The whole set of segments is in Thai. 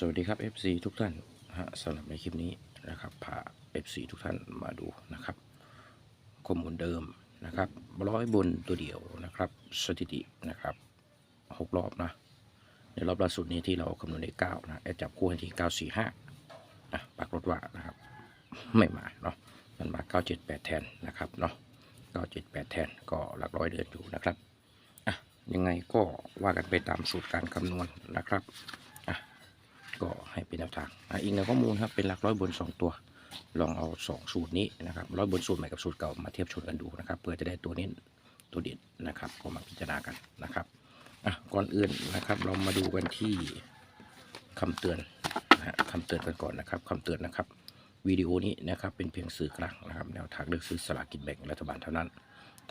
สวัสดีครับ FC ทุกท่านฮะสำหรับในคลิปนี้นะครับพา FC ทุกท่านมาดูนะครับข้อมูลเดิมนะครับร้อยบนตัวเดียวนะครับ สถิตินะครับหกรอบนะในรอบล่าสุดนี้ที่เราคำนวณได้เก้านะแอดจับคู่ให้ที่เก้าสี่ห้านะปรากฏว่านะครับ ไม่มาเนาะมันมาเก้าเจ็ดแปดแทนนะครับเนาะเก้าเจ็ดแปดแทนก็หลักร้อยเดือนอยู่นะครับอะยังไงก็ว่ากันไปตามสูตรการคำนวณนะครับ ก็ให้เป็นแนวทางอีกหนึ่งข้อมูลครับเป็นหลักร้อยบน 2 ตัว ลองเอา 2 สูตรนี้นะครับร้อยบนสูตรใหม่กับสูตรเก่ามาเทียบชนกันดูนะครับเพื่อจะได้ตัวนี้ตัวเด็ดนะครับก็มาพิจารณากันนะครับอะก่อนอื่นนะครับเรามาดูกันที่คำเตือนนะฮะคำเตือนกันก่อนนะครับคำเตือนนะครับวิดีโอนี้นะครับเป็นเพียงสื่อกลางนะครับแนวทางเลือกซื้อสลากกินแบ่งรัฐบาลเท่านั้น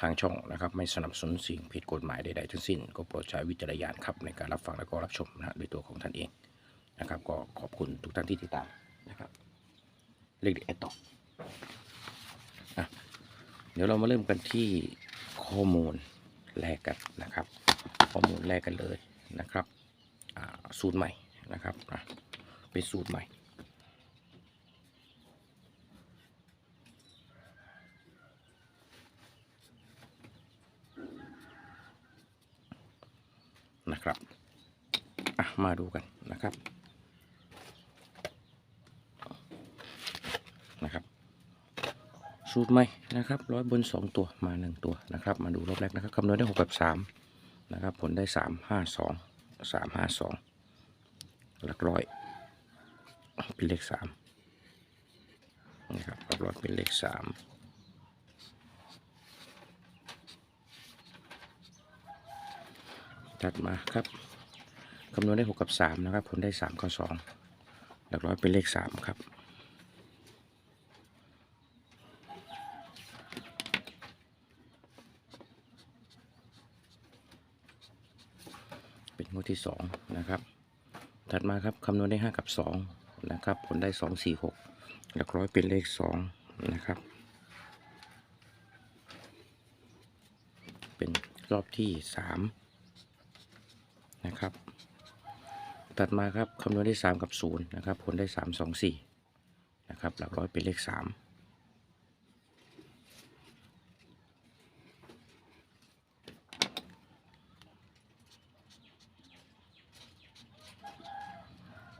ทางช่องนะครับไม่สนับสนุนสิ่งผิดกฎหมายใดๆทั้งสิ้น ก็โปรดใช้วิจารณญาณครับในการรับฟังและก็รับชมนะฮะด้วยตัวของท่านเอง นะครับ ก็ขอบคุณทุกท่านที่ติดตามนะครับเล็กๆแอดต่ออะเดี๋ยวเรามาเริ่มกันที่ข้อมูลแรกกันนะครับ ข้อมูลแรกกันเลยนะครับสูตรใหม่นะครับเป็นสูตรใหม่นะครับมาดูกันนะครับ สูตรใหม่นะครับร้อยบนสองตัวมาหนึ่งตัวนะครับ มาดูรอบแรกนะครับคำนวณได้หกกับสามนะครับ ผลได้สามห้าสองสามห้าสองหลักร้อยเป็นเลขสามนะครับหลักร้อยเป็นเลขสามถัดมาครับคำนวณได้หกกับสามนะครับ ผลได้สามกับสองหลักร้อยเป็นเลขสามครับ เป็นงวด ที่สองนะครับ ถัดมาครับคำนวณได้ห้ากับสองนะครับ ผลได้สองสี่หกหลักร้อยเป็นเลขสองนะครับ เป็นรอบที่สามนะครับถัดมาครับคำนวณได้สามกับศูนย์นะครับ ผลได้สามสองสี่นะครับ หลักร้อยเป็นเลขสาม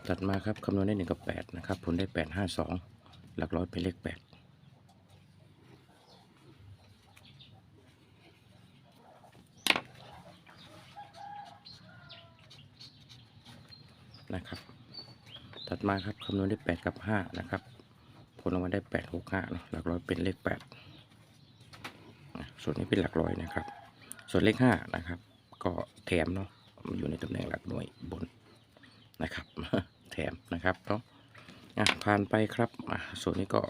ถัดมาครับคำนวณได้หนึ่งกับแปดนะครับผลได้แปดห้าสองหลักร้อยเป็นเลขแปดนะครับถัดมาครับคำนวณได้แปดกับห้านะครับ ผลออกมาได้แปดหกห้าเนาะหลักร้อยเป็นเลขแปดส่วนนี้เป็นหลักร้อยนะครับ ส่วนเลขห้านะครับ ก็แถมเนาะมันอยู่ในตำแหน่งหลักหน่วยบนนะครับ ถมนะครับเนาะอะผ่านไปครับอะส่วนนี้ก็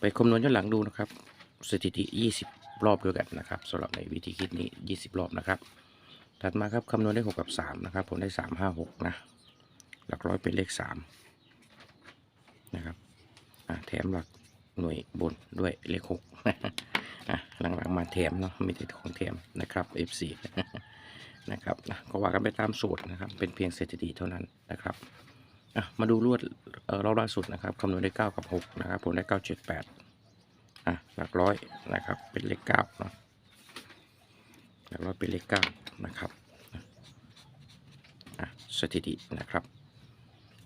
ไปคำนวณย้อนหลังดูนะครับ สถิติ 20 รอบด้วยกันนะครับสำหรับในวิธีคิดนี้ 20 รอบนะครับ ถัดมาครับคำนวณได้ 6 กับ 3 นะครับ ผมได้ 3 5 6 นะ หลักร้อยเป็นเลข 3 นะครับอะแถมหลักหน่วยบนด้วยเลข 6 อะหลังๆมาแถมเนาะม่ได้ของแถมนะครับ F4 นะครับก็ว่ากันไปตามสูตรนะครับ เป็นเพียงสถิติเท่านั้นนะครับ อะมาดูรวดรอบล่าสุดนะครับคำนวณได้ 9 กับ 6 นะครับ ผมได้ 9 7 8 อะหลักร้อยนะครับ เป็นเลข9เนาะหลักร้อยเป็นเลข9นะครับอะสถิตินะครับ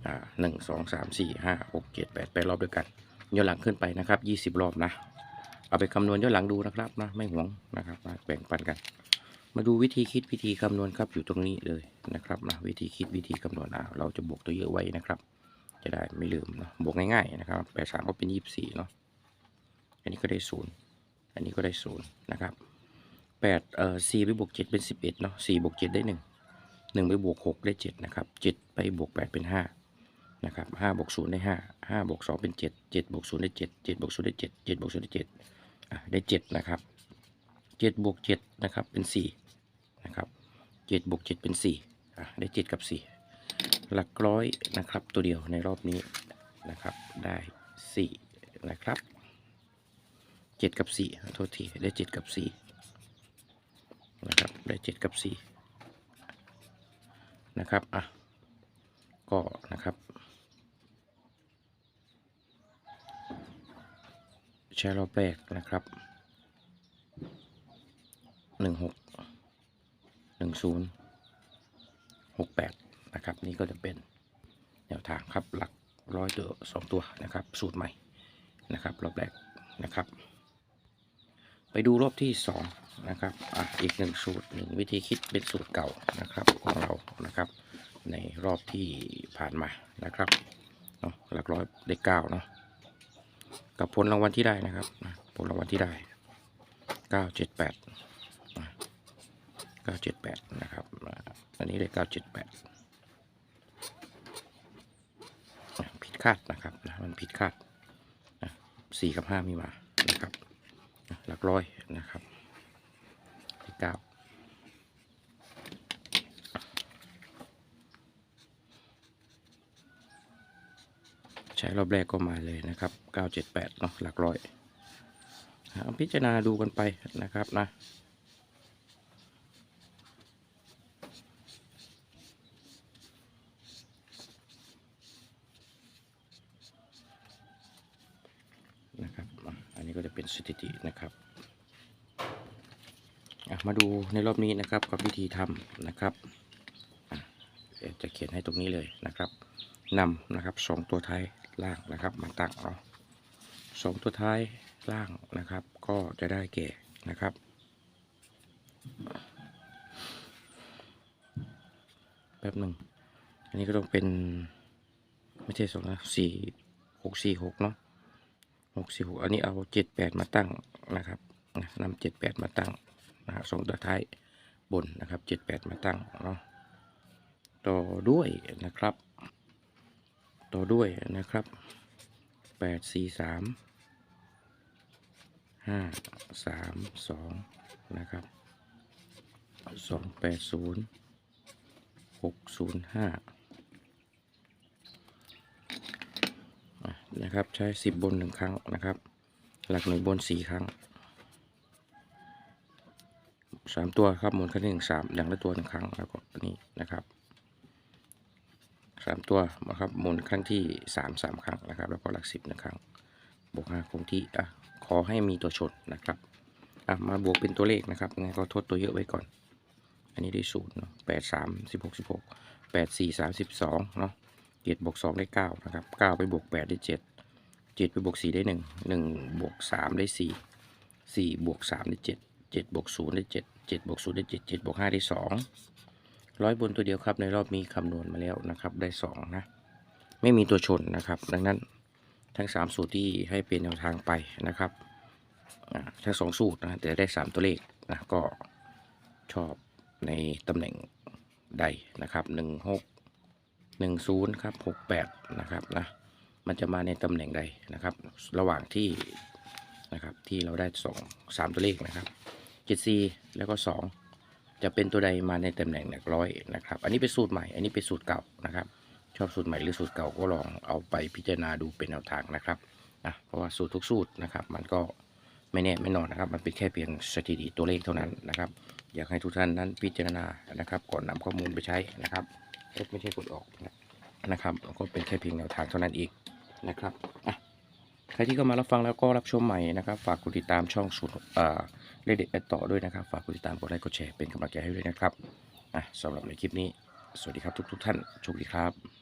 อ่าหนึ่งสองสามสี่ห้าหกเจ็ดแปดแปดรอบด้วยกันย้อนหลังขึ้นไปนะครับยี่สิบรอบนะ เอาไปคำนวณย้อนหลังดูนะครับนะไม่หวงนะครับแบ่งปันกัน มาดูวิธีคิดวิธีคำนวณครับอยู่ตรงนี้เลยนะครับนะวิธีคิดวิธีคำนวณอะเราจะบวกตัวเยอะไว้นะครับ จะได้ไม่ลืมเนาะบวกง่ายๆนะครับแปดสามก็เป็นยี่สิบสี่เนาะอันนี้ก็ได้ศูนย์อันนี้ก็ได้ศูนย์นะครับแปดเอ่อสี่ไปบวกเจ็ดเป็นสิบเอ็ดเนาะสี่บวกเจ็ดได้หนึ่งหนึ่งไปบวกหกได้เจ็ดนะครับเจ็ดไปบวกแปดเป็นห้านะครับห้าบวกศูนย์ได้ห้าห้าบวกสองเป็นเจ็ดเจ็ดบวกศูนย์ได้เจ็ดเจ็ดบวกศูนย์ได้เจ็ดเจ็ดบวกศูนย์ได้เจ็ดอะได้เจ็ดนะครับเจ็ดบวกเจ็ดนะครับเป็นสี่ นะครับเจ็ดบวกเจ็ดเป็นสี่อะได้เจ็ดกับสี่หลักร้อยนะครับตัวเดียวในรอบนี้นะครับได้สี่นะครับเจ็ดกับสี่โทษทีได้เจ็ดกับสี่นะครับได้เจ็ดกับสี่นะครับอะก็นะครับใช้รอบแรกนะครับหนึ่งหกหนึ่ง ศูนย์หกแปดนะครับ นี่ก็จะเป็นแนวทางครับหลักร้อยตัวสองตัวนะครับ สูตรใหม่นะครับ รอบแรกนะครับ ไปดูรอบที่สองนะครับอะอีกหนึ่งสูตรหนึ่งวิธีคิดเป็นสูตรเก่านะครับของเรานะครับ ในรอบที่ผ่านมานะครับเนาะหลักร้อยได้เก้าเนาะกับผลรางวัลที่ได้นะครับผลรางวัลที่ได้เก้าเก้าเจ็ดแปดนะครับ อันนี้เก้าเจ็ดแปดผิดคาดนะครับนะมันผิดคาดนะสี่กับห้ามีมานะครับหลักร้อยนะครับเก้าใช้รอบแรกก็มาเลยนะครับ 978 เนาะหลักร้อยเอาพิจารณาดูกันไปนะครับนะ นะครับอะอันนี้ก็จะ เป็นสถิตินะครับมาดูในรอบนี้นะครับกับวิธีทำนะครับจะเขียนให้ตรงนี้เลยนะครับนำนะครับสองตัวท้ายล่างนะครับมาตั้งเอาสองตัวท้ายล่างนะครับ ก็จะได้แก่นะครับแป๊บหนึ่งอันนี้ก็ต้องเป็นไม่ใช่สองนะสี่หกสี่หกเนาะ หกสี่หกอันนี้เอาเจ็ดแปดมาตั้งนะครับนะนำเจ็ดแปดมาตั้งนะฮะสองตัวท้ายบนนะครับเจ็ดแปดมาตั้งเนาะต่อด้วยนะครับ ต่อด้วยนะครับแปดสี่สามห้าสามสองนะครับสองแปดศูนย์หกศูนย์ห้า นะครับ ใช้สิบบนหนึ่งครั้งนะครับ หลักหน่วยบนสี่ครั้งสามตัวครับหมุนครั้งที่หนึ่งสามอย่างละตัวหนึ่งครั้งแล้วก็อันนี้นะครับสามตัวนะครับหมุนครั้งที่สามสามครั้งนะครับ แล้วก็หลักสิบหนึ่งครั้ง บวกห้าคงที่อะขอให้มีตัวชนนะครับอะมาบวกเป็นตัวเลขนะครับงั้นก็ทดตัวเยอะไว้ก่อน อันนี้ได้ศูนย์เนาะแปดสามสิบหกสิบหกแปดสี่สามสิบสองเนาะ เจ็ดบวกสองได้เก้านะครับเก้าไปบวกแปดได้เจ็ดเจ็ดไปบวกสี่ได้หนึ่งหนึ่งบวกสามได้สี่สี่บวกสามได้เจ็ดเจ็ดบวกศูนย์ได้เจ็ดเจ็ดบวกศูนย์ได้เจ็ดเจ็ดบวกห้าได้สองร้อยบนตัวเดียวครับในรอบมีคำนวณมาแล้วนะครับได้สองนะไม่มีตัวชนนะครับ ดังนั้นทั้งสามสูตรที่ให้เป็นแนวทางไปนะครับอ่าทั้งสองสูตรนะแต่ได้สามตัวเลขนะก็ชอบในตำแหน่งใดนะครับหนึ่งหก หนึ่งศูนย์ครับหกแปดนะครับนะมันจะมาในตำแหน่งใดนะครับ ระหว่างที่นะครับที่เราได้สองสามตัวเลขนะครับเจ็ดสี่แล้วก็สองจะเป็นตัวใดมาในตำแหน่งหลักร้อยนะครับ อันนี้เป็นสูตรใหม่ อันนี้เป็นสูตรเก่านะครับ ชอบสูตรใหม่หรือสูตรเก่าก็ลองเอาไปพิจารณาดูเป็นแนวทางนะครับนะเพราะว่าสูตรทุกสูตรนะครับ มันก็ไม่แน่ไม่นอนนะครับ มันเป็นแค่เพียงสถิติตัวเลขเท่านั้นนะครับ อยากให้ทุกท่านนั้นพิจารณานะครับ ก่อนนำข้อมูลไปใช้นะครับ ไม่ใช่กดออกนะครับก็เป็นแค่เพียงแนวทางเท่านั้นเองนะครับอะใครที่เข้ามารับฟังแล้วก็รับชมใหม่นะครับ ฝากกดติดตามช่องสูตรเอ่อเลขเด็ดไปต่อด้วยนะครับ ฝากกดติดตามกดไลค์กดแชร์เป็นกำลังใจให้ด้วยนะครับอะสำหรับในคลิปนี้ สวัสดีครับทุกๆท่านโชคดีครับ